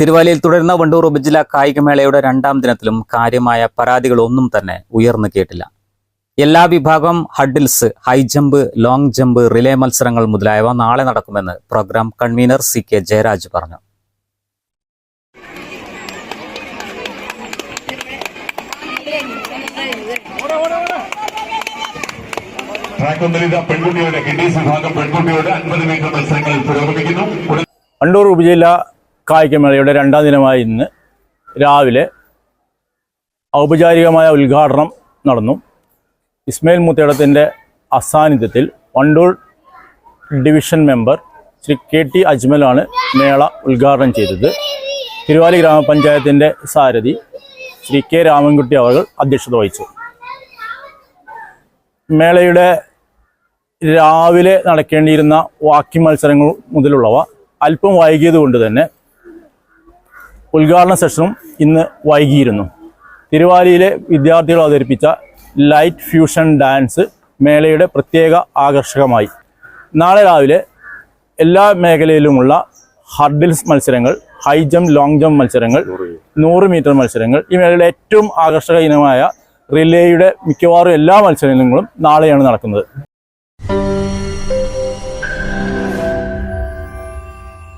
തിരുവാലിയിൽ തുടരുന്ന വണ്ടൂർ ഉപജില്ലാ കായികമേളയുടെ രണ്ടാം ദിനത്തിലും കാര്യമായ പരാതികളൊന്നും തന്നെ ഉയർന്നു കേട്ടില്ല. എല്ലാ വിഭാഗം hurdles high jump long jump relay മത്സരങ്ങൾ മുതലായവ നാളെ നടക്കുമെന്ന് programme convener C K Jayaraj പറഞ്ഞു. ട്രാക്ക് പെൺകുട്ടിയുടെ കിഡീസ് വിഭാഗം പെൺകുട്ടിയുടെ അൻപത് മീറ്റർ മത്സരങ്ങൾ പുരോഗമിക്കുന്നു. വണ്ടൂർ ഉപജില്ല കായികമേളയുടെ രണ്ടാം ദിനമായ ഇന്ന് രാവിലെ ഔപചാരികമായ ഉദ്ഘാടനം നടന്നു. ഇസ്മയിൽ മുത്തേടത്തിന്റെ അസാന്നിധ്യത്തിൽ Wandoor division member Shri K T അജ്മലാണ് മേള ഉദ്ഘാടനം ചെയ്തത്. തിരുവാലി ഗ്രാമപഞ്ചായത്തിന്റെ സാരഥി ശ്രീ കെ രാമൻകുട്ടി അവർ അധ്യക്ഷത വഹിച്ചു. മേളയുടെ രാവിലെ നടക്കേണ്ടിയിരുന്ന വാക്കി മത്സരങ്ങൾ മുതലുള്ളവ അല്പം വൈകിയത് കൊണ്ട് തന്നെ ഉദ്ഘാടന സെഷനും ഇന്ന് വൈകിയിരുന്നു. തിരുവാലിയിലെ വിദ്യാർത്ഥികൾ അവതരിപ്പിച്ച ലൈറ്റ് ഫ്യൂഷൻ ഡാൻസ് മേളയുടെ പ്രത്യേക ആകർഷകമായി. നാളെ രാവിലെ എല്ലാ മേഖലയിലുമുള്ള ഹർഡിൽസ് മത്സരങ്ങൾ ഹൈ ജംപ് ലോങ് ജംപ് മത്സരങ്ങൾ നൂറ് മീറ്റർ മത്സരങ്ങൾ ഈ മേളയുടെ ഏറ്റവും ആകർഷക ഇനമായ റിലേയുടെ മിക്കവാറും എല്ലാ മത്സരങ്ങളും നാളെയാണ് നടക്കുന്നത്.